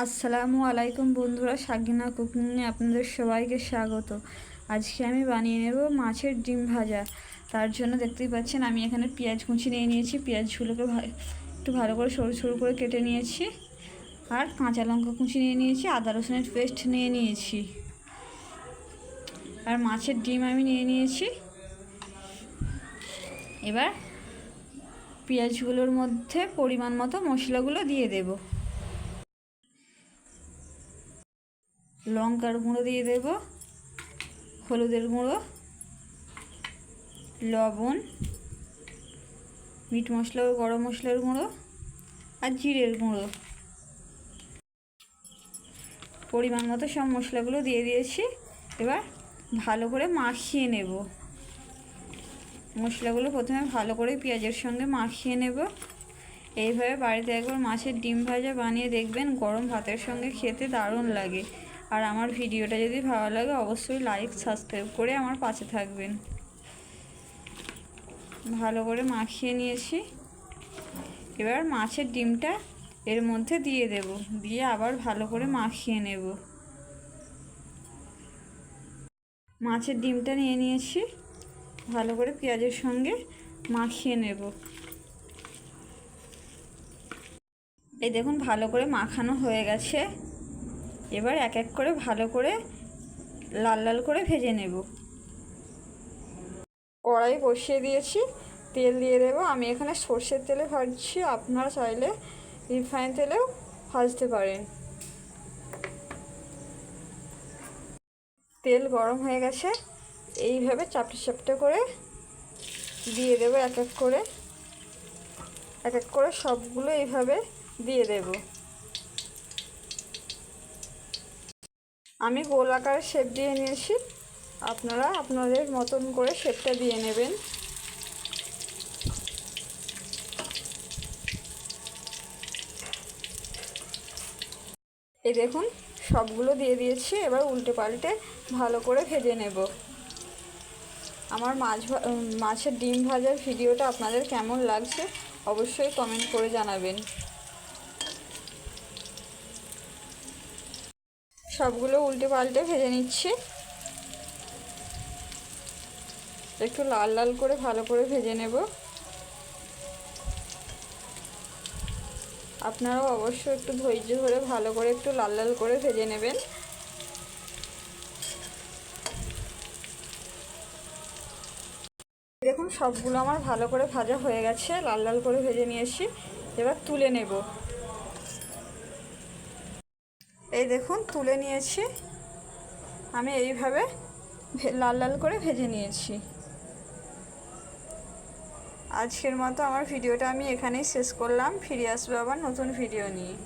আসসালামু আলাইকুম বন্ধুরা সাগিনা কুকিংয়ে আপনাদের সবাইকে স্বাগত। আজকে আমি বানিয়ে নেব মাছের ডিম ভাজা। তার জন্য দেখতেই পাচ্ছেন, আমি এখানে পেঁয়াজ কুচি নিয়ে নিয়েছি। পেঁয়াজগুলোকে একটু ভালো করে সরু সরু করে কেটে নিয়েছি। আর কাঁচা লঙ্কা কুচি নিয়ে নিয়েছি, আদা রসুনের পেস্ট নিয়ে নিয়েছি। আর মাছের ডিম আমি নিয়ে নিয়েছি। এবার পেঁয়াজগুলোর মধ্যে পরিমাণ মতো মশলাগুলো দিয়ে দেবো। লঙ্কার গুঁড়ো দিয়ে দেব, হলুদের গুঁড়ো, লবণ, মিট মশলা ও গরম মশলার গুঁড়ো আর জিরের গুঁড়ো। পরিমাণ মতো সব মশলাগুলো দিয়ে দিয়েছি, এবার ভালো করে মাখিয়ে নেব। মশলাগুলো প্রথমে ভালো করে পেঁয়াজের সঙ্গে মাখিয়ে নেব। এইভাবে বাড়িতে একবার মাছের ডিম ভাজা বানিয়ে দেখবেন, গরম ভাতের সঙ্গে খেতে দারুণ লাগে। আর আমার ভিডিওটা যদি ভালো লাগে, অবশ্যই লাইক সাবস্ক্রাইব করে আমার পাশে থাকবেন। ভালো করে মাখিয়ে নিয়েছি। এবার মাছের ডিমটা এর মধ্যে দিয়ে দেব। দিয়ে আবার ভালো করে মাখিয়ে নেব। মাছের ডিমটা নিয়ে নিয়েছি। ভালো করে পেঁয়াজের সঙ্গে মাখিয়ে নেব। এই দেখুন, ভালো করে মাখানো হয়ে গেছে। এবার এক এক করে ভালো করে লাল লাল করে ভেজে নেব। কড়াই বসিয়ে দিয়েছি, তেল দিয়ে দেবো। আমি এখানে সর্ষের তেলে ভাজছি, আপনারা চাইলে রিফাইন তেলেও ভাজতে পারেন। তেল গরম হয়ে গেছে, এইভাবে চাপটে চাপটে করে দিয়ে দেবো এক এক করে। এক এক করে সবগুলো এইভাবে দিয়ে দেবো। আমি গোল আকারের শেপ দিয়ে নিয়েছি। আপনারা আপনাদের মতন করে শেপটা দিয়ে নেবেন। এই দেখুন, সবগুলো দিয়ে দিয়েছি, এবার উল্টে পাল্টে ভালো করে ভেজে নেব। আমার মাছ মাছের ডিম ভাজার ভিডিওটা আপনাদের কেমন লাগছে অবশ্যই কমেন্ট করে জানাবেন। সবগুলো উল্টে পাল্টে ভেজে নিচ্ছি। একটু লাল লাল করে ভালো করে ভেজে নেব। আপনারাও অবশ্যই একটু ধৈর্য ধরে ভালো করে একটু লাল লাল করে ভেজে নেবেন। দেখুন, সবগুলো আমার ভালো করে ভাজা হয়ে গেছে। লাল লাল করে ভেজে নিয়েছি। এবার তুলে নেব। এই দেখুন, তুলে নিয়েছি। আমি এইভাবে লাল লাল করে ভেজে নিয়েছি। আজকের মতো আমার ভিডিওটা আমি এখানেই শেষ করলাম। ফিরে আসব আবার নতুন ভিডিও নিয়ে।